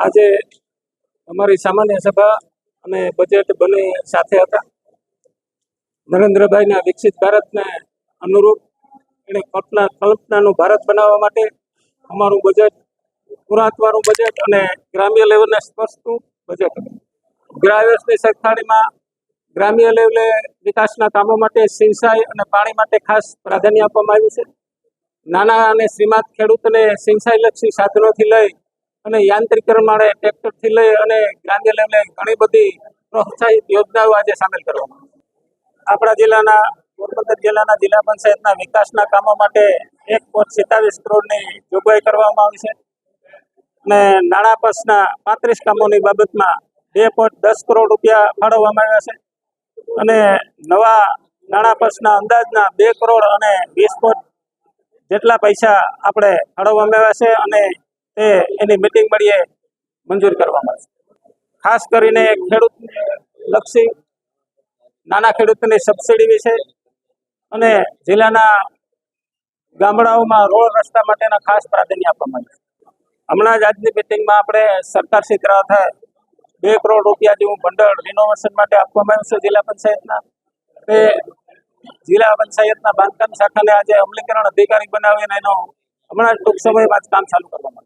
આજે અમારી સામાન્ય સભા અને બજેટ બંને સાથે હતા. નરેન્દ્રભાઈના વિકસિત ભારતને અનુરૂપ એને કલ્પના, કલ્પનાનું ભારત બનાવવા માટે અમારું બજેટ પુરાતવાનું બજેટ અને ગ્રામ્ય લેવલને સ્પર્શતું બજેટ ગ્રામ્યની સરખામણીમાં ગ્રામ્ય લેવલે વિકાસના કામો માટે સિંચાઈ અને પાણી માટે ખાસ પ્રાધાન્ય આપવામાં આવ્યું છે. નાના અને શ્રીમંત ખેડૂતને સિંચાઈલક્ષી સાધનોથી લઈ અને યાંત્રિકરણ માટે ટ્રેક્ટરથી લઈ અને ગ્રામ્ય લેવલે ઘણી બધી પ્રોત્સાહિત યોજનાઓ આજે સામેલ કરવામાં આપણા જિલ્લાના, પોરબંદર જિલ્લાના જિલ્લા પંચાયતના વિકાસના કામો માટે એક પોઈન્ટ સિત્તાવીસ કરોડની જોગવાઈ કરવામાં આવી છે. અને નાણાં પસના પાંત્રીસ કામોની બાબતમાં બે પોઈન્ટ દસ કરોડ રૂપિયા ફાળવવામાં આવ્યા છે. અને નવા નાણાં પસના અંદાજના બે કરોડ અને વીસ પોઈન્ટ જેટલા પૈસા આપણે ફાળવવામાં આવ્યા છે અને તે એની મિટિંગ મળીએ, મંજૂર કરવામાં આવશે ખાસ કરીને ખેડૂત લક્ષી નાના ખેડૂતોની સબસિડી વિશે અને જિલ્લાના ગામડાઓમાં રોડ રસ્તા માટેના ખાસ પ્રાધાન્ય આપવામાં આવ્યું હમણાં જ આજની મિટિંગમાં આપણે સરકારશ્રી તરફ બે કરોડ રૂપિયા જેવું ભંડોળ રિનોવેશન માટે આપવામાં આવ્યું છે જિલ્લા પંચાયતના. તે જિલ્લા પંચાયતના બાંધકામ શાખાને આજે અમલીકરણ અધિકારી બનાવીને એનો હમણાં ટૂંક સમયમાં જ કામ ચાલુ કરવામાં